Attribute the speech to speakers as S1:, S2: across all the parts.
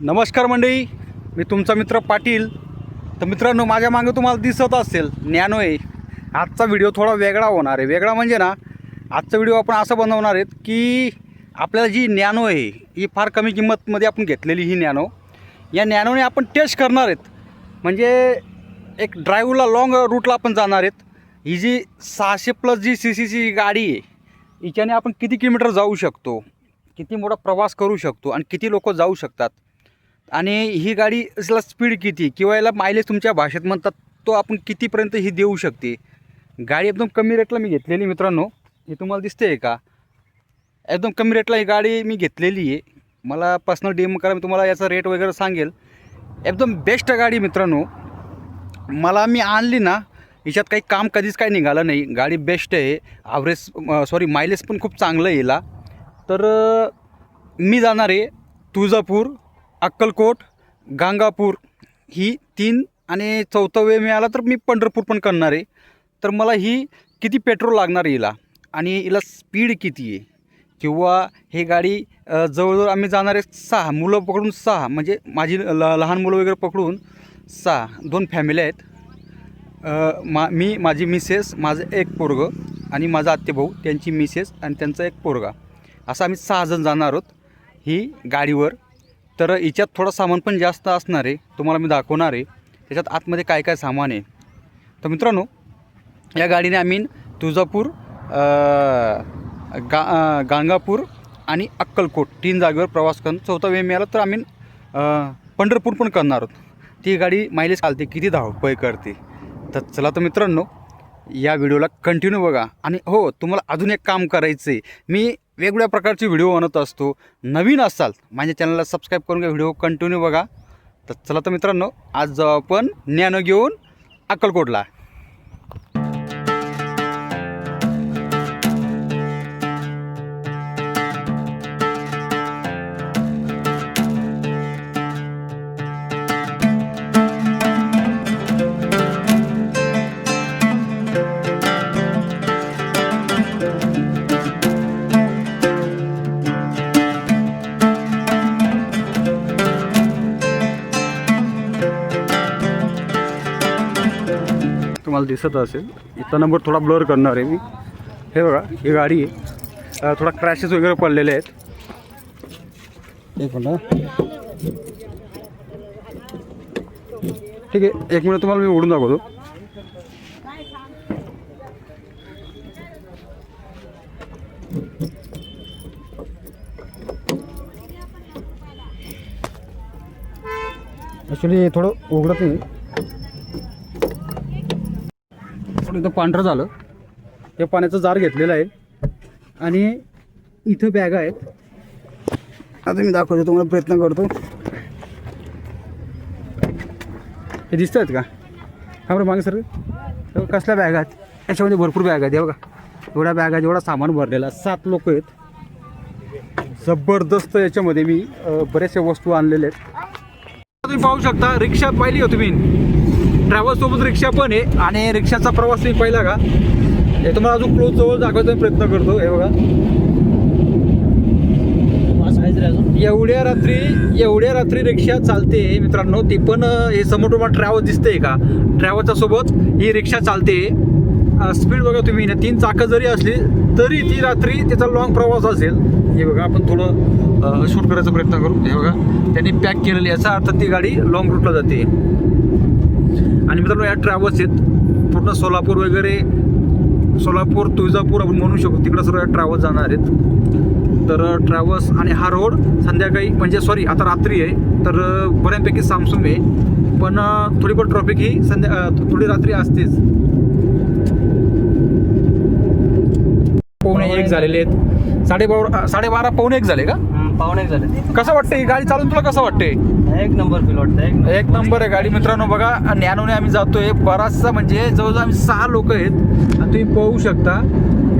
S1: नमस्कार मंडळी मी तुमचा मित्र पाटील. तर मित्रांनो माझ्या मागे तुम्हाला दिसत असेल ज्ञानो आहे. आजचा व्हिडिओ थोडा वेगळा होणार आहे. वेगळा म्हणजे ना आजचा व्हिडिओ आपण असं बनवणार आहेत की आपल्याला जी नॅनो आहे ही फार कमी किंमतमध्ये आपण घेतलेली ही नॅनो या नॅनोने आपण टेस्ट करणार आहेत. म्हणजे एक ड्राईव्हला लाँग रूटला आपण जाणार आहेत. ही जी सहाशे प्लस जी सी सीची गाडी आहे हिच्याने आपण किती किलोमीटर जाऊ शकतो किती मोठा प्रवास करू शकतो आणि किती लोक जाऊ शकतात आणि ही गाडी असला स्पीड किती? किंवा याला मायलेज तुमच्या भाषेत म्हणतात तो आपण कितीपर्यंत ही देऊ शकते? गाडी एकदम कमी रेटला मी घेतलेली मित्रांनो. हे तुम्हाला दिसते आहे का? एकदम कमी रेटला ही गाडी मी घेतलेली आहे. मला पर्सनल डेमो करा मी तुम्हाला याचा रेट वगैरे सांगेल. एकदम बेस्ट गाडी मित्रांनो. मला मी आणली ना याच्यात काही काम कधीच काही निघालं नाही. गाडी बेस्ट आहे. ॲव्हरेज सॉरी मायलेज पण खूप चांगलं येला. तर मी जाणार आहे तुळजापूर. अक्कलकोट गांगापूर ही तीन आणि चौथा वेळ मिळाला तर मी पंढरपूर पण करणार आहे. तर मला ही किती पेट्रोल लागणार आहे हिला? आणि हिला स्पीड किती आहे? किंवा हे गाडी जवळजवळ आम्ही जाणार आहे सहा मुलं पकडून सहा म्हणजे माझी ल लहान मुलं वगैरे पकडून सहा दोन फॅमिली आहेत. मा मी माझी मिसेस माझं एक पोरगं आणि माझा आत्तेभाऊ त्यांची मिसेस आणि त्यांचा एक पोरगा. असं आम्ही सहाजण जाणार आहोत ही गाडीवर. तर हिच्यात थोडं सामान पण जास्त असणार आहे तुम्हाला मी दाखवणार आहे. त्याच्यात आतमध्ये काय काय सामान आहे. तर मित्रांनो या गाडीने आम्ही तुळजापूर गा गाणगापूर आणि अक्कलकोट तीन जागेवर प्रवास करून चौथा वेळ मिळाला तर आम्ही पंढरपूर पण करणार आहोत. ती गाडी मायलेज चालते किती धावपळ करते. तर चला तर मित्रांनो या व्हिडिओला कंटिन्यू बघा. आणि हो तुम्हाला अजून एक काम करायचं आहे मी वेगवेगळ्या प्रकारचे व्हिडिओ बनवत असतो. नवीन असाल माझ्या चॅनलला सबस्क्राईब करून घ्या व्हिडिओ कंटिन्यू बघा. तर चला तर मित्रांनो आज जाऊ आपण ज्ञान घेऊन अक्कलकोटला. तुम्हाला दिसत असेल. इथला नंबर थोडा ब्लर करणार आहे मी. हे बघा ही गाडी आहे. थोडा क्रॅशेस वगैरे पडलेले आहेत. एक मिनिट ठीक आहे एक मिनिट तुम्हाला मी उडून दाखवतो. ॲक्च्युली थोडं उघडत नाही थोडं इथं पांढरं झालं. हे पाण्याचं जार घेतलेलं आहे. आणि इथं बॅग आहेत. आता मी दाखवतो तुम्हाला प्रयत्न करतो. हे दिसत आहेत का? हा बरं मागे सर. कसल्या बॅग आहेत? याच्यामध्ये भरपूर बॅग आहेत हे बघा. एवढ्या बॅग आहेत एवढा सामान भरलेला. सात लोक आहेत. जबरदस्त याच्यामध्ये मी बऱ्याचशा वस्तू आणलेल्या आहेत. तुम्ही पाहू शकता रिक्षा पाहिली हो तुम्ही? ड्रायव्हरसोबत रिक्षा पण आहे. आणि रिक्षाचा प्रवास मी पाहिला का हे तुम्हाला अजून क्लोज जवळ दाखवायचा प्रयत्न करतो. हे बघा. एवढ्या रात्री एवढ्या रात्री रिक्षा चालते मित्रांनो. ती पण हे समोर तुम्हाला ट्रॅव्हल दिसते का? ट्रॅव्हलच्या सोबत ही रिक्षा चालते. स्पीड बघा तुम्ही. ना तीन चाकं जरी असली तरी ती रात्री त्याचा लॉंग प्रवास असेल. हे बघा आपण थोडं शूट करायचा प्रयत्न करू. हे बघा. त्यांनी पॅक केलेली याचा अर्थ ती गाडी लॉंग रूटला जाते. आणि मित्रांनो या ट्रॅव्हल्स आहेत. पूर्ण सोलापूर वगैरे सोलापूर तुळजापूर आपण म्हणू शकतो. तिकडं सर्व या ट्रॅव्हल्स जाणार आहेत. तर ट्रॅव्हल्स आणि हा रोड संध्याकाळी म्हणजे सॉरी आता रात्री आहे. तर बऱ्यापैकी सामसूम आहे. पण थोडीफार ट्रॉफिक ही संध्या थोडी रात्री असतेच. पावणे एक झालेले आहेत. साडेबारा साडेबारा पावणे एक झाले का?
S2: पाहुणे झाले.
S1: कसं वाटतं ही गाडी चालून तुला कसं वाटतंय?
S2: एक नंबर फील वाटतं एक नंबर.
S1: आहे गाडी. मित्रांनो बघा नॅनोने आम्ही जातोय. बराचसा म्हणजे जवळजवळ आम्ही सहा लोक आहेत. आणि तुम्ही पाहू शकता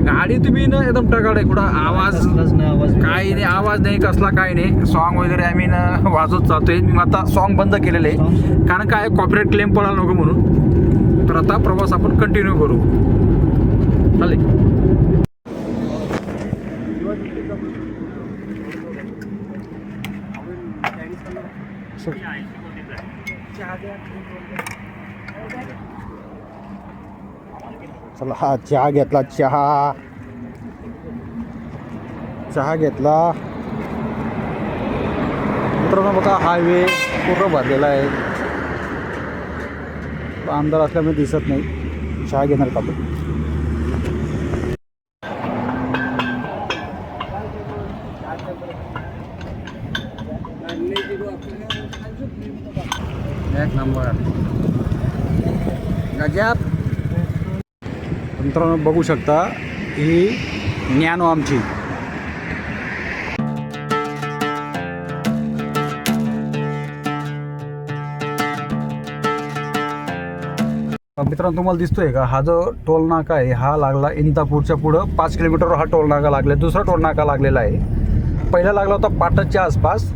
S1: गाडी तुम्ही ना एकदम टगाड आहे कुठं आवाज
S2: कसलाच नाही आवाज
S1: काही नाही आवाज नाही कसला काही नाही. सॉन्ग वगैरे आम्ही ना वाजवत जातोय. मी आता सॉन्ग बंद केलेलं आहे. कारण काय कॉपरेट क्लेम पडायला नको म्हणून. तर आता प्रवास आपण कंटिन्यू करू. चालेल? चला हा चहा घेतला चहा. चहा घेतला. मित्रांनो बघा हायवे पूर्ण भरलेला आहे. अंधार असल्यामुळे दिसत नाही. चहा घेणार का आपण एक नंबर गजात मित्रांनो बघू शकता ही ज्ञानो आमची. मित्रांनो तुम्हाला दिसतोय का? हा जो टोल नाका आहे हा लागला इंदापूरच्या पुढं. पाच किलोमीटरवर हा टोल नाका लागला दुसरा टोल नाका लागलेला आहे. पहिला लागला होता पाटसच्या आसपास.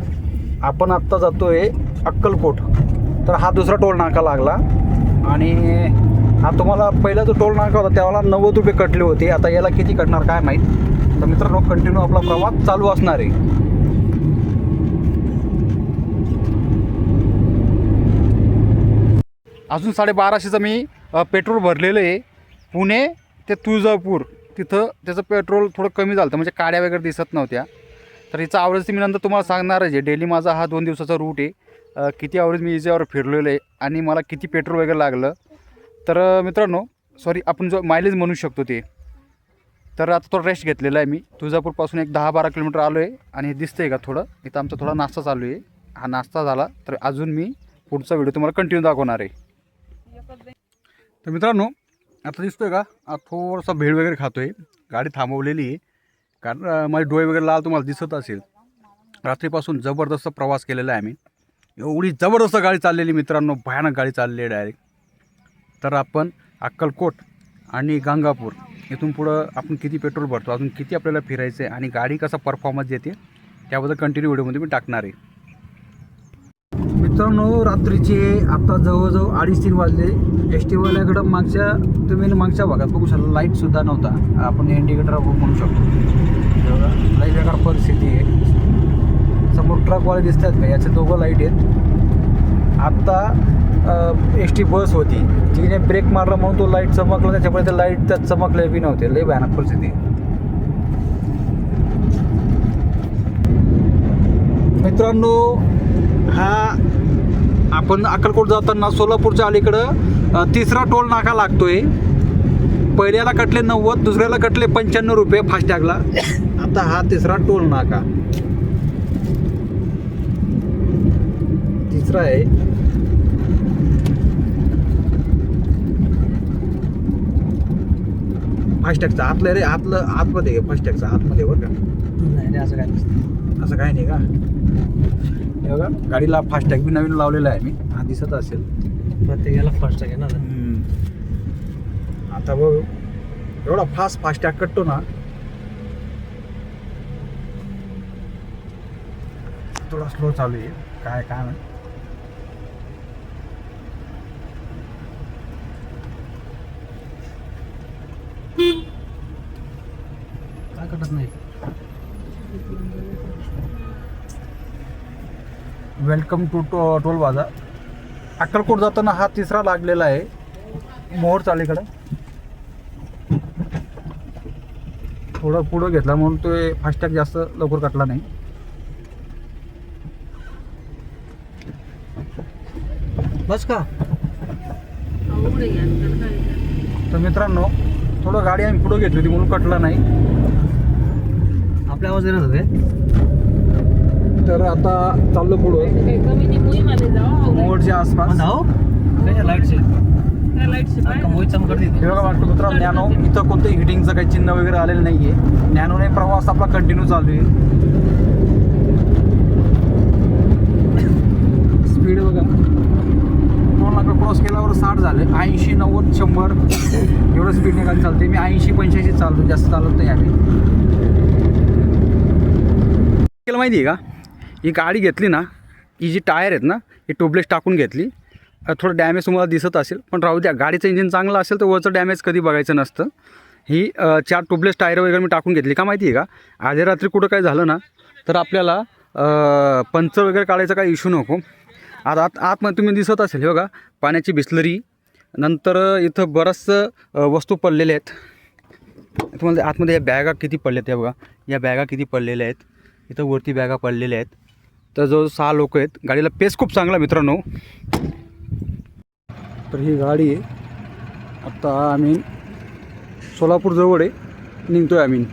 S1: आपण आत्ता जातोय अक्कलकोट. तर हा दुसरा टोल नाका लागला. आणि हा तुम्हाला पहिला जो टोल नाका होता त्याला नव्वद रुपये कटले होते. आता याला किती कटणार काय माहीत? तर मित्रांनो कंटिन्यू आपला प्रवास चालू असणार आहे. अजून साडेबाराशेचं मी पेट्रोल भरलेलं आहे. पुणे ते तुळजापूर. तिथं त्याचं पेट्रोल थोडं कमी झालं होतं, म्हणजे काड्या वगैरे दिसत नव्हत्या. तर हिचा आवरेज मी नंतर तुम्हाला सांगणारच आहे डेली माझा हा दोन दिवसाचा रूट आहे. किती आवरेज मी इजेवर फिरलेलो आहे आणि मला किती पेट्रोल वगैरे लागलं. तर मित्रांनो सॉरी आपण जो मायलेज म्हणू शकतो ते. तर आता थोडा रेस्ट घेतलेला आहे मी. तुळजापूरपासून एक दहा बारा किलोमीटर आलो आहे आणि हे दिसतंय का थोडं? इथं आमचा थोडा नाश्ता चालू आहे. हा नाश्ता झाला तर अजून मी पुढचा व्हिडिओ तुम्हाला कंटिन्यू दाखवणार आहे. तर मित्रांनो आता दिसतोय का? थोडासा भेळ वगैरे खातोय. गाडी थांबवलेली आहे. कारण माझे डोळे वगैरे लाल तुम्हाला दिसत असेल. रात्रीपासून जबरदस्त प्रवास केलेला आहे आम्ही. एवढी जबरदस्त गाडी चाललेली मित्रांनो. भयानक गाडी चाललेली आहे डायरेक्ट तर आपण अक्कलकोट आणि गंगापूर इथून पुढं आपण किती पेट्रोल भरतो अजून किती आपल्याला फिरायचं आहे आणि गाडी कसा परफॉर्मन्स देते त्याबद्दल कंटिन्यू व्हिडिओमध्ये मी टाकणार आहे. मित्रांनो रात्रीचे आत्ता जवळजवळ अडीच तीन वाजले एस टीवाल्याकडं मागच्या तुम्ही मागच्या भागात बघू शकता लाईटसुद्धा नव्हता. आपण इंडिकेटर म्हणू शकतो. लई बेकार परिस्थिती आहे. समोर ट्रकवाले दिसत आहेत का? याचे दोघं लाइट आहेत. आत्ता एस टी बस होती. तिने ब्रेक मारला म्हणून तो लाइट चमकला. त्याच्यामुळे ते लाइट त्यात चमकले बी नव्हते. लई भयानक परिस्थिती. मित्रांनो हा आपण अक्कलकोट जाताना सोलापूरच्या अलीकडं तिसरा टोल नाका लागतोय. पहिल्याला कटले नव्वद दुसऱ्याला कटले पंच्याण्णव रुपये फास्टॅगला आता हा तिसरा टोल नाका. तिसरा आहे. फास्टॅगचा आतलं रे आतलं आतमध्ये फास्टॅगचा आतमध्ये बरं का?
S2: नाही असं काय नसतं.
S1: असं काही नाही का? हे बघा गाडीला फास्टॅग बी नवीन लावलेला आहे मी. हा दिसत असेल.
S2: प्रत्येकाला फर्स्ट आहे. ना
S1: आता बघ. एवढा फास्ट फास्टॅग कटतो ना. थोडा स्लो चालू आहे. काय काय नाही.
S2: नाही
S1: वेलकम टू टो टोल बाजार अक्कलकोट जाताना हा तिसरा लागलेला आहे. मोहर चालीकडं. थोडं पुढं घेतला म्हणून तो फास्टॅग जास्त लवकर कटला नाही.
S2: बस का?
S1: तर मित्रांनो थोडं गाडी आम्ही पुढं घेतली होती म्हणून कटला नाही.
S2: आपल्या आवाज येणार होते.
S1: तर आता चाललो पुढं. मोहोरच्या आसपास.
S2: धाव त्याच्या लाईटचे
S1: हे वाटतं मित्रांनो नॅनो इथं कोणतं हिटिंगचं काही चिन्ह वगैरे आलेलं नाही आहे नॅनोने प्रवास आपला कंटिन्यू चालू आहे. स्पीड बघा. दोन लाख क्रॉस केल्यावर साठ झाले. ऐंशी नव्वद शंभर. एवढं स्पीडने गाडी चालते मी ऐंशी पंच्याऐंशी चालतो जास्त चालत नाही आम्ही. केलं माहिती आहे का? ही गाडी घेतली ना ही जी टायर आहेत ना ही ट्यूबलेस टाकून घेतली. थोडं डॅमेज तुम्हाला दिसत असेल पण राहू द्या गाडीचं इंजिन चांगलं असेल तर वरचं डॅमेज कधी बघायचं नसतं. ही चार ट्यूबलेस टायर वगैरे मी टाकून घेतली. का माहिती आहे का? आधी रात्री कुठं काय झालं ना तर आपल्याला पंचर वगैरे काढायचा काही इश्यू नको. आता आत आतमध्ये तुम्ही दिसत असेल बघा पाण्याची बिस्लरी. नंतर इथं बरंचसं वस्तू पडलेल्या आहेत. तुम्हाला आतमध्ये या बॅगा किती पडल्यात या बघा. या बॅगा किती पडलेल्या आहेत. इथं वरती बॅगा पडलेल्या आहेत. तर जो सहा लोक आहेत. गाडीला पेस खूप चांगला मित्रांनो. तर ही गाडी आहे. आत्ता आम्ही सोलापूर जवळ आहे. निघतोय आम्ही.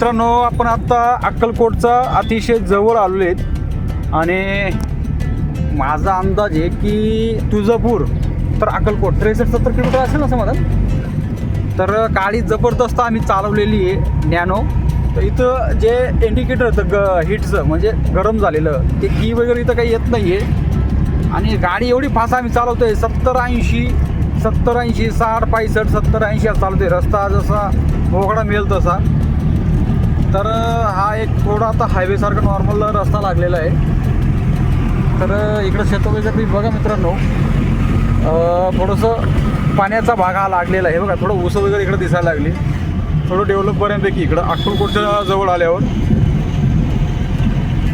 S1: मित्रांनो आपण आत्ता अक्कलकोटचा अतिशय जवळ आलेलो आहेत. आणि माझा अंदाज आहे की तुळजापूर तर अक्कलकोट त्रेसष्ट सत्तर किलोमीटर असेल ना समाधान? तर गाडी जबरदस्त आम्ही चालवलेली आहे नॅनो तर इथं जे इंडिकेटर होतं ग हिटचं म्हणजे गरम झालेलं ते की वगैरे इथं काही येत नाही आहे आणि गाडी एवढी फास्ट आम्ही चालवतो आहे सत्तर ऐंशी सत्तर ऐंशी साठ पासष्ट सत्तर ऐंशी चालवतो आहे रस्ता जसा मोकळा मिळेल तसा. तर हा एक थोडा आता हायवेसारखा नॉर्मल रस्ता लागलेला आहे. तर इकडं शेतोबाईचं तुम्ही बघा मित्रांनो थोडंसं पाण्याचा भाग हा लागलेला आहे. बघा थोडं ऊस वगैरे इकडं दिसायला लागली. थोडं डेव्हलप बऱ्यापैकी इकडं. अक्कलकोटच्या जवळ आल्यावर.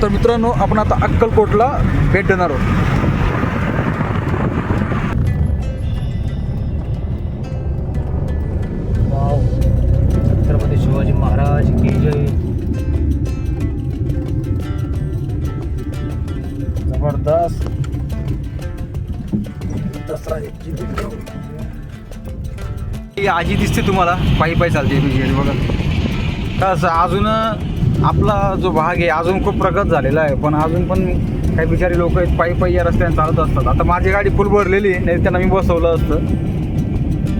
S1: तर मित्रांनो आपण आता अक्कलकोटला भेट देणार आहोत. ही आजी दिसते तुम्हाला. पायी पायी चालते आणि बघा. कसं अजून आपला जो भाग आहे अजून खूप प्रगत झालेला आहे. पण अजून पण काही बिचारी लोक आहेत पायी पायी या रस्त्याने चालत असतात. आता माझी गाडी फुल भरलेली आहे नाही त्यांना मी बसवलं असतं.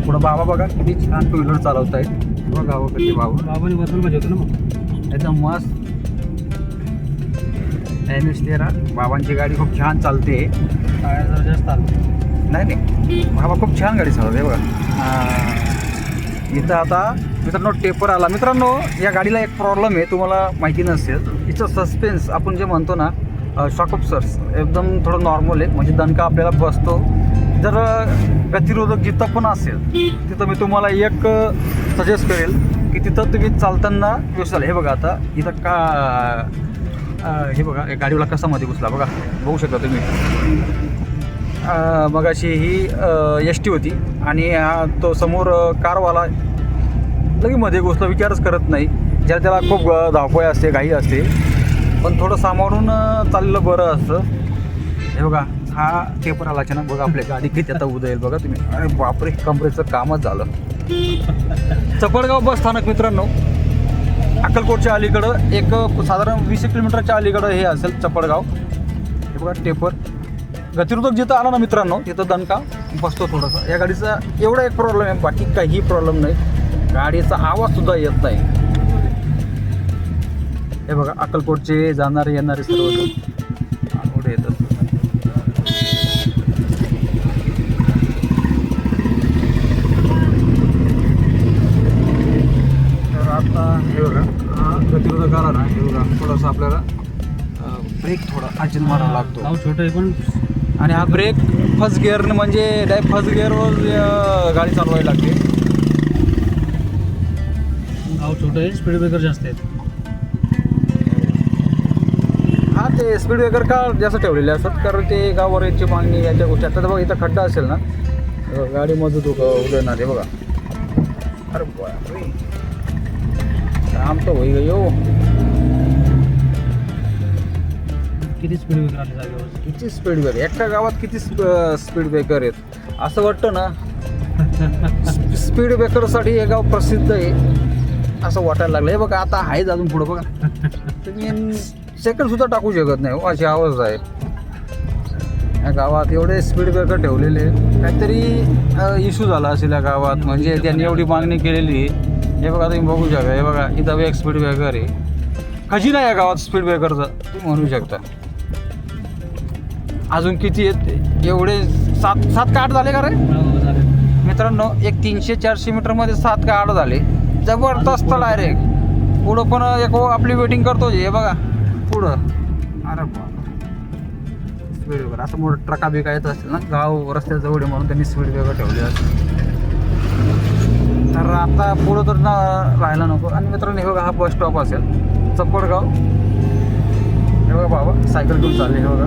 S1: पुढं बाबा बघा किती छान टू व्हीलर चालवत आहेत बघा गावाकडचे बाबा.
S2: बाबाने बसून पाहिजे होतं ना मग.
S1: एकदम मस्त. एन एस तेरा बाबांची गाडी खूप छान चालते.
S2: जास्त आलं
S1: नाही नाही. बाबा खूप छान गाडी चालवते बघा. हा. इथं आता मित्रांनो टेपर आला. मित्रांनो या गाडीला एक प्रॉब्लेम आहे तुम्हाला माहिती नसेल. हिचं सस्पेन्स आपण जे म्हणतो ना शॉकअप्सर्स एकदम थोडं नॉर्मल आहे. म्हणजे दणका आपल्याला बसतो. जर प्रतिरोधक जिथं पण असेल तिथं मी तुम्हाला एक सजेस्ट करेल की तिथं तुम्ही चालताना विसराल हे बघा आता इथं का हे बघा गाडीवाला कसा मध्ये घुसला बघा. बघू शकता तुम्ही. मगाशी ही एस टी होती आणि हा तो समोर कारवाला लगे मध्ये घुसला विचारच करत नाही. ज्याला त्याला खूप धावपळ असते घाई असते. पण थोडं सांभाळून अ, चाललेलं बरं असतं. हे बघा हा पेपर आला अचानक बघा आपल्या गाडी किती आता उद्या येईल बघा तुम्ही. अरे बापरे कमरेचं कामच झालं. चपडगाव बस स्थानक मित्रांनो अक्कलकोटच्या अलीकडं एक साधारण वीस किलोमीटरच्या अलीकडं हे असेल चपडगाव. हे बघा टेपर गतिरोधक जिथं आला ना मित्रांनो तिथं दणका बसतो थोडासा. या गाडीचा एवढा एक प्रॉब्लेम आहे बाकी काही प्रॉब्लेम नाही. गाडीचा आवाज सुद्धा येत नाही. हे बघा अक्कलकोटचे जाणारे येणारे सर्व पुढे येतात. तर आता हे बघा हा गतिरोधक आला ना हे बघा थोडासा आपल्याला ब्रेक थोडा अर्जंट मारावा लागतो.
S2: गाव छोटं आहे पण.
S1: आणि हा ब्रेक फर्स्ट गिअर म्हणजे डायरेक्ट फर्स्ट गिअरवर गाडी चालवावी लागते.
S2: छोटं आहे स्पीड ब्रेकर जास्त आहेत.
S1: हा ते स्पीड ब्रेकर का जास्त ठेवलेले असतात? कारण ते गावावरची मागणी याच्या गोष्टी. आता तर बघा इथं खड्डा असेल ना गाडी मजूत उडवणार आहे बघा. अरे काम तर होई गयो
S2: किती स्पीड ब्रेकर आले जागेवर?
S1: किती स्पीड ब्रेकर एका गावात किती स्पीड ब्रेकर आहेत? असं वाटतं ना. स्पीड ब्रेकरसाठी हे गाव प्रसिद्ध आहे. असं वाटायला लागलं हे बघा आता आहेच अजून पुढं बघा. तुम्ही सेकंड सुद्धा टाकू शकत नाही हो, अशी अवस्था आहे. या गावात एवढे स्पीड ब्रेकर ठेवलेले. काहीतरी इश्यू झाला असेल या गावात. म्हणजे त्यांनी एवढी मागणी केलेली आहे. हे बघा तुम्ही बघू शकता. हे बघा इथं एक स्पीड ब्रेकर आहे. कशी नाही या गावात स्पीड ब्रेकरचं तुम्ही म्हणू शकता. अजून किती आहेत? एवढे सात सात का आठ झाले का रे? मित्रांनो एक तीनशे चारशे मीटरमध्ये सात का आठ झाले. जबरदस्त डायरेक्ट पुढं पण एक आपली वेटिंग करतो हे बघा. पुढं. अरे स्पीड ब्रेकर असं मोठं ट्रका बिका येत असतील ना? गाव रस्त्या जवळ म्हणून त्यांनी स्पीड ब्रेकर ठेवले असते तर आता पुढं तर ना राहायला नको. आणि मित्रांनो हे बघा हा बस स्टॉप असेल. चप्पडगाव हे बघा बाबा सायकल घेऊन चालले हे बघा.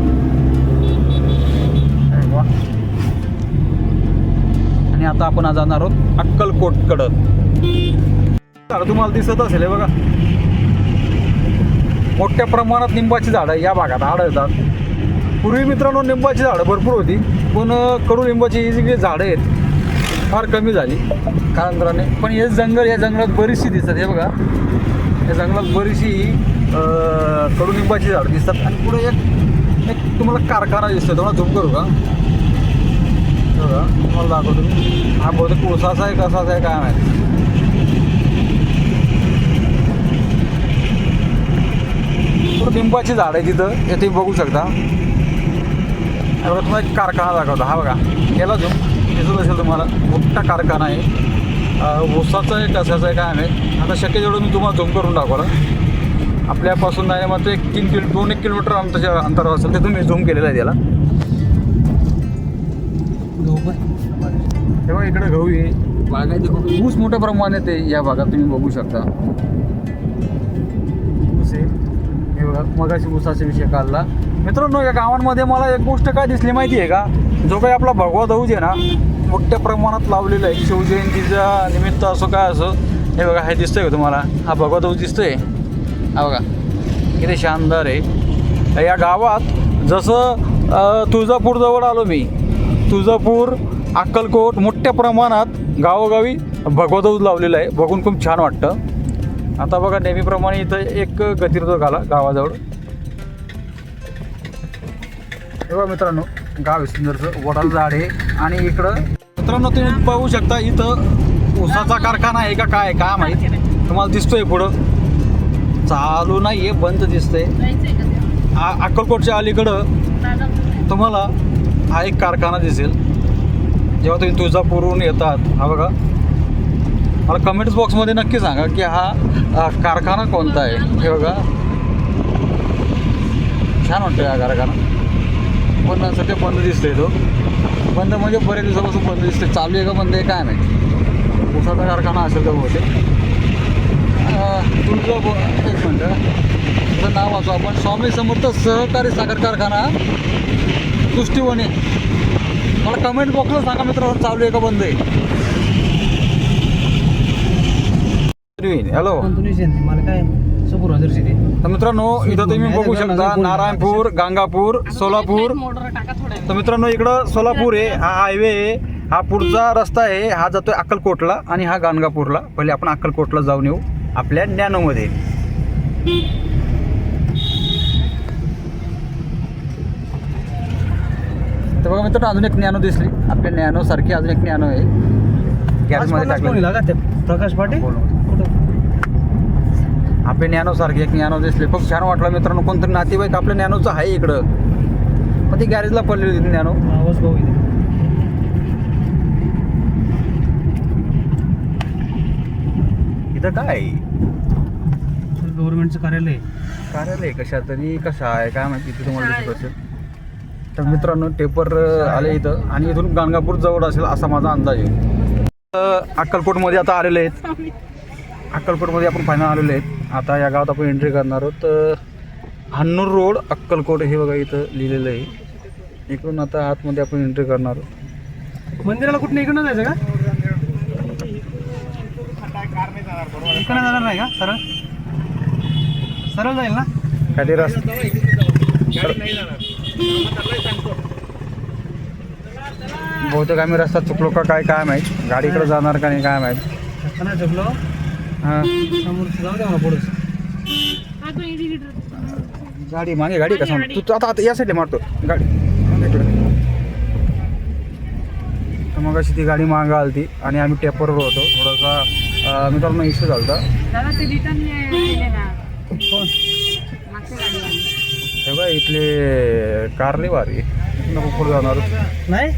S1: अरे आणि आता आपण आज जाणार आहोत अक्कलकोटकडं. झाडं तुम्हाला दिसत असेल हे बघा. मोठ्या प्रमाणात निंबाची झाडं या भागात आढळतात. पूर्वी मित्रांनो निंबाची झाडं भरपूर होती पण कडुलिंबाची ही जी झाडं आहेत फार कमी झाली. कालांतराने पण हे जंगल या जंगलात बरीचशी दिसतात हे बघा. या जंगलात बरीचशी कडुलिंबाची झाडं दिसतात. आणि पुढे एक एक तुम्हाला कारखाना दिसतो तुम्हाला झूम करू का? बघा तुम्हाला दाखवतो मी. हा बहुतेक कोळसाचा आहे कसाचा आहे काय माहिती. लिंबाची झाड आहे तिथं? हे तुम्ही बघू शकता. तुम्हाला एक कारखाना दाखवतो. हा बघा गेला झूम दिसत असेल तुम्हाला. मोठा कारखाना आहे. अं, ऊसाचा आहे कशाचा आहे काय नाही आता शक्य जेवढं मी तुम्हाला झूम करून दाखवलं आपल्यापासून नाही मग एक तीन किलो दोन एक किलोमीटर अंतरच्या अंतरावर असेल ते तुम्ही झूम केलेलं आहे त्याला.
S2: गहू पण.
S1: हे बघा इकडे गहू आहे.
S2: बागायती खूप
S1: ऊस मोठ्या प्रमाणात आहे या भागात तुम्ही बघू शकता. ऊस आहे. हे बघा मगाशी ऊसाचा विषय काढला. मित्रांनो या गावांमध्ये मला एक गोष्ट काय दिसली माहिती आहे का? जो काही आपला भगवा दौज आहे ना मोठ्या प्रमाणात लावलेला आहे. शिवजयंतीच्या निमित्त असो काय असो. हे बघा हे दिसतंय का तुम्हाला? हा भगवा दौज दिसतोय. हा बघा किती शानदार आहे. या गावात जसं तुळजापूरजवळ आलो मी तुळजापूर अक्कलकोट मोठ्या प्रमाणात गावोगावी भगवदौज लावलेलं आहे. बघून खूप छान वाटतं. आता बघा नेहमीप्रमाणे इथं एक गतिरोधक आला गावाजवळ. हे बघा मित्रांनो गाव आहे सुंदरचं. वडाल झाड आहे आणि इकडं मित्रांनो तुम्ही पाहू शकता इथं ऊसाचा कारखाना आहे का काय काय माहीत? तुम्हाला दिसतोय पुढं. चालू नाही आहे बंद दिसतंय. अक्कलकोटच्या अलीकडं तुम्हाला हा एक कारखाना दिसेल. जेव्हा तुम्ही तुळजापूरहून येतात हा बघा. मला कमेंट्स बॉक्समध्ये नक्की सांगा की हा कारखाना कोणता आहे? हे बघा. छान वाटतं हा कारखाना. पण सध्या बंद दिसतोय तो. बंद म्हणजे बरेच दिवसापासून बंद दिसते चालू आहे का बंद आहे काय नाही उसाचा कारखाना असेल तर बहुतेक. तुळजापूर एक मिनटं. तुझं नाव वाचू आपण स्वामी समर्थ सहकारी साखर कारखाना. दृष्टीवने मला कमेंट बॉक्सला सांगा मित्रांनो चालू आहे का बंद आहे? हॅलो
S2: मला काय
S1: तर मित्रांनो इथं तुम्ही बघू शकता नारायणपूर गांगापूर सोलापूर. तर मित्रांनो इकडं सोलापूर आहे हा हायवे आहे हा पुढचा रस्ता आहे हा जातोय अक्कलकोटला आणि हा गाणगापूरला. पहिले आपण अक्कलकोटला जाऊन येऊ आपल्या नॅनोमध्ये तर बघा मित्रांनो अजून एक नॅनो दिसली. आपल्या नॅनो सारखी अजून एक नॅनो आहे. गॅसमध्ये टाकली
S2: प्रकाश पाटील? कुठं?
S1: आपल्या नॅनो सारखी एक नॅनो दिसली. खूप छान वाटलं मित्रांनो. कोणतरी नातेवाईक आपल्या नॅनोचं आहे इकडं. पण ती गॅरेजला पडलेली होती नॅनो
S2: आवाज गहू इथे.
S1: काय?
S2: गव्हर्नमेंटचं कार्यालय.
S1: कार्यालय कशा तरी कशा आहे? काय माहिती तुम्हाला दिसत असेल तर मित्रांनो टेपर आले इथं. आणि इथून गाणगापूर जवळ असेल असा माझा अंदाज आहे. तर अक्कलकोटमध्ये आता आलेले आहेत. अक्कलकोटमध्ये आपण फायनल आलेले आहेत. आता या गावात आपण एंट्री करणार आहोत. तर हन्नूर रोड अक्कलकोट हे बघा इथं लिहिलेलं आहे. इकडून आता आतमध्ये आपण एंट्री करणार आहोत.
S2: मंदिराला कुठं इकडनं जायचं का? इकडनं जाणार नाही का? सरळ? सरळ जाईल ना?
S1: काय ते रस बहुतेक आम्ही रस्ता चुकलो का काय काय माहीत. गाडीकडे जाणार का नाही काय माहीत.
S2: नाही चुकलो.
S1: हां. गाडी मागे गाडी का सांग तू तू आता आता या साईडला मारतो. गाडी. तर मग अशी ती गाडी मागं आली ती आणि आम्ही टेपवर होतो. थोडासा मित्रांनो इश्यू झाला होता.
S2: कोण
S3: मागच्या गाडीवाले
S1: हे बघ इथले कारले वारी नको पुढे जाणार.
S2: नाही?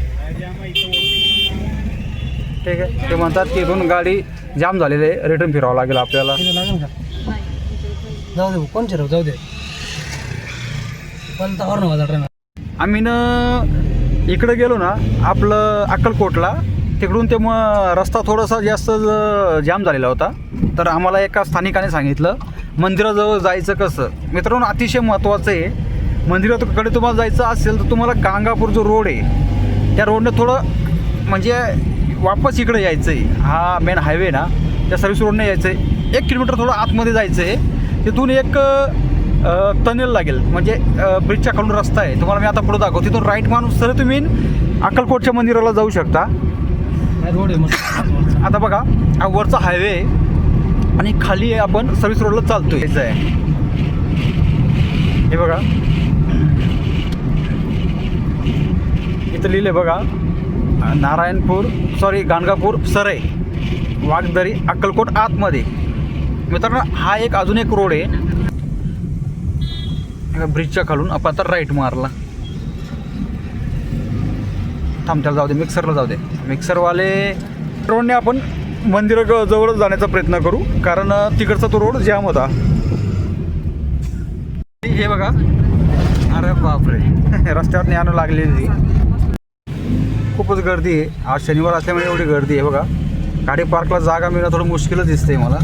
S1: ठीक आहे. ते म्हणतात की इथून गाडी जाम झालेली आहे. रिटर्न फिरावं लागेल आपल्याला.
S2: जाऊ दे कोण चिरव जाऊ दे. पण तर
S1: आम्ही न इकडे गेलो ना आपलं अक्कलकोटला. तिकडून ते मग रस्ता थोडासा जास्त जाम झालेला होता. तर आम्हाला एका स्थानिकाने सांगितलं मंदिराजवळ जायचं कसं? मित्रांनो अतिशय महत्त्वाचं आहे. मंदिराकडे तुम्हाला जायचं असेल तर तुम्हाला गांगापूर जो रोड आहे त्या रोडनं थोडं म्हणजे वापस इकडे यायचं आहे हा मेन हायवे ना त्या सर्व्हिस रोडने यायचं आहे एक किलोमीटर थोडं आतमध्ये जायचं आहे तिथून एक टनेल लागेल. म्हणजे ब्रिजच्या खालून रस्ता आहे. तुम्हाला मी आता पुढे दाखवतो. तिथून राईट माणूस तर तुम्ही अक्कलकोटच्या मंदिराला जाऊ शकता.
S2: रोड आहे
S1: आता बघा हा वरचा हायवे आहे. आणि खाली आपण सर्व्हिस रोडला चालतोय. यायचं आहे हे बघा. इथं लिहिले बघा नारायणपूर सॉरी गाणगापूर सरई वाघदरी अक्कलकोट आतमध्ये. मित्रांनो हा एक अजून एक रोड आहे. ब्रिजच्या खालून आपण आता राईट मारला. थांब त्याला जाऊ दे मिक्सरला जाऊ दे. मिक्सरवाले रोडने आपण मंदिर जवळच जाण्याचा प्रयत्न करू कारण तिकडचा तो रोड जाम होता. हे बघा. अरे बापरे. रस्त्यावर ज्ञान लागलेली खूपच गर्दी आहे. आज शनिवार असल्यामुळे एवढी गर्दी आहे बघा. गाडी पार्कला जागा मिळणं थोडं मुश्किलच दिसते मला.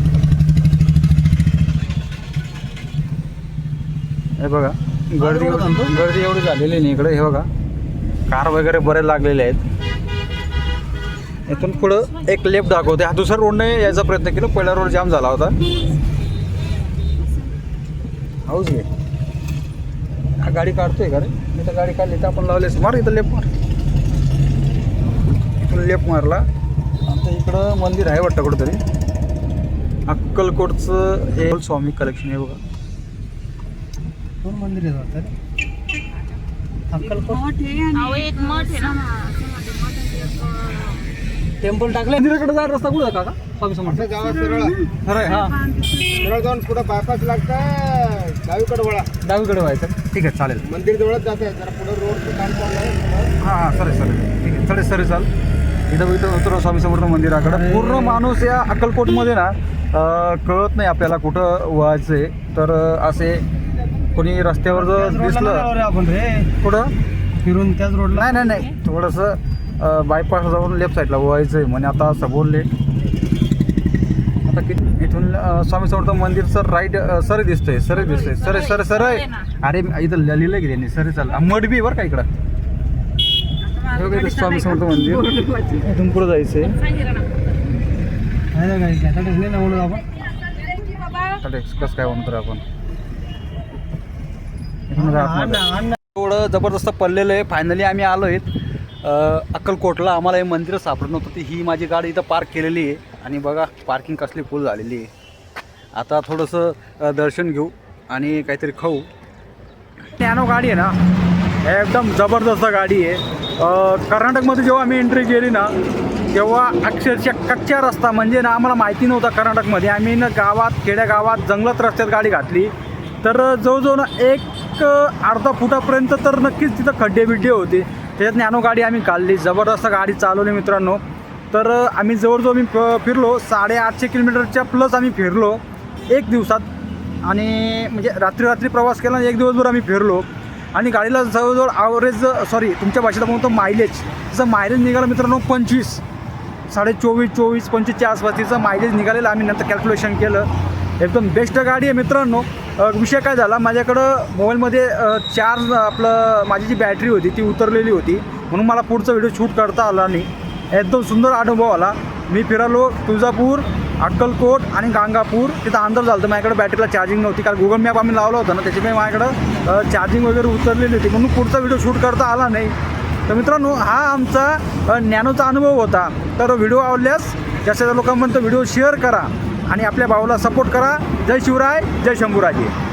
S1: हे बघा. गर्दी? गर्दी एवढी झालेली नाही इकडे. हे बघा. कार वगैरे बरे लागलेले आहेत. इथून पुढं एक लेफ्ट दाखवते. हा दुसऱ्या रोडने यायचा प्रयत्न केला. पहिला रोड जाम झाला होता. हाऊस घे हा गाडी काढतोय का रे? मी तर गाडी काढली तर आपण लावलेस. मार इथं लेफ्ट मार. इथून लेफ्ट मारला. आता इकडं मंदिर आहे वाटतं कुठंतरी. अक्कलकोटचं हे स्वामी कलेक्शन आहे बघा.
S2: कोण मंदिर आहे वाटतं अक्कलकोट
S3: एक मठ आहे ना.
S2: टेम्पल टाकले मंदिराकडे जायला रस्ता कुठं आहे काका? स्वामी समर्थ. खरं आहे. हा.
S4: सरळ जाऊन पुढं बायपास लागतं डावीकडे वळा.
S1: डावीकडे व्हायचं ठीक आहे चालेल.
S4: मंदिर जवळच जाते जरा पुढं रोडचं काम चालू आहे.
S1: हां हां सरे सर. ठीक आहे सरे सरे चाल. इथं इथं उतर स्वामी समर्थ मंदिराकडं. पूर्ण माणूस या अक्कलकोटमध्ये ना कळत नाही आपल्याला कुठं व्हायचं आहे तर असे कोणी रस्त्यावर जर दिसलं
S2: आपण रे.
S1: कुठं?
S2: फिरून त्याच रोडला.
S1: नाही नाही नाही. थोडंसं बायपास जाऊन लेफ्ट साईडला व्हायचं आहे म्हणजे आता असं बोलले. आता किती? इथून स्वामी समर्थ मंदिरचं राईट सर दिसतंय सर दिसतंय. सर सर सर अरे इथं लिहिलं की त्यांनी सर चाल मडबी बरं का इकडं? स्वामी समर्थ मंदिर. इथून पुढं
S2: नाही नाही नाही आपण?
S1: आता कसं काय म्हणतो आपण. थोडं जबरदस्त पडलेलं आहे. फायनली आम्ही आलो आहेत अक्कलकोटला आम्हाला हे मंदिर सापडत नव्हतं. ती ही माझी गाडी इथं पार्क केलेली आहे. आणि बघा पार्किंग कसली फुल झालेली आहे. आता थोडंसं दर्शन घेऊ आणि काहीतरी खाऊ. नॅनो गाडी आहे ना? एकदम जबरदस्त गाडी आहे. कर्नाटकमध्ये जेव्हा आम्ही एंट्री केली ना तेव्हा अक्षरशः कच्चा रस्ता म्हणजे ना आम्हाला माहिती नव्हता कर्नाटकमध्ये. आम्ही ना गावात खेड्यागावात जंगलात रस्त्यात गाडी घातली. तर जवळजवळ ना एक अर्धा फुटापर्यंत तर नक्कीच तिथं खड्डे बिड्डे होते. त्याच्यात नॅनो गाडी आम्ही काढली. जबरदस्त गाडी चालवली मित्रांनो. तर आम्ही जवळजवळ मी फ- फिरलो. साडेआठशे किलोमीटरच्या प्लस आम्ही फिरलो एक दिवसात. आणि म्हणजे रात्री रात्री प्रवास केला एक दिवसभर आम्ही फिरलो. आणि गाडीला जवळजवळ ॲव्हरेज सॉरी तुमच्या भाषेला म्हणतो मायलेज जसं मायलेज निघालं मित्रांनो पंचवीस. साडे चोवीस चोवीस पंचवीसच्या आसपास तिचं मायलेज निघालेलं. आम्ही नंतर कॅल्क्युलेशन केलं. एकदम बेस्ट गाडी आहे मित्रांनो. विषय काय झाला माझ्याकडं मोबाईलमध्ये चार्ज आपलं माझी जी बॅटरी होती ती उतरलेली होती. म्हणून मला पुढचा व्हिडिओ शूट करता आला नाही. एकदम सुंदर अनुभव आला. मी फिरालो तुळजापूर अक्कलकोट आणि गांगापूर. तिथं अंदर झालं होतं. माझ्याकडे बॅटरीला चार्जिंग नव्हती. कारण गुगल मॅप आम्ही लावला होता ना त्याच्यामुळे माझ्याकडं चार्जिंग वगैरे उतरलेली होती. म्हणून पुढचा व्हिडिओ शूट करता आला नाही. तर मित्रांनो हा आमचा अ, नॅनोचा अनुभव होता. तर व्हिडिओ आवडल्यास जास्त लोकांपर्यंत व्हिडिओ शेअर करा. आणि आपल्या भावाला सपोर्ट करा. जय शिवराय जय शंभूराजे.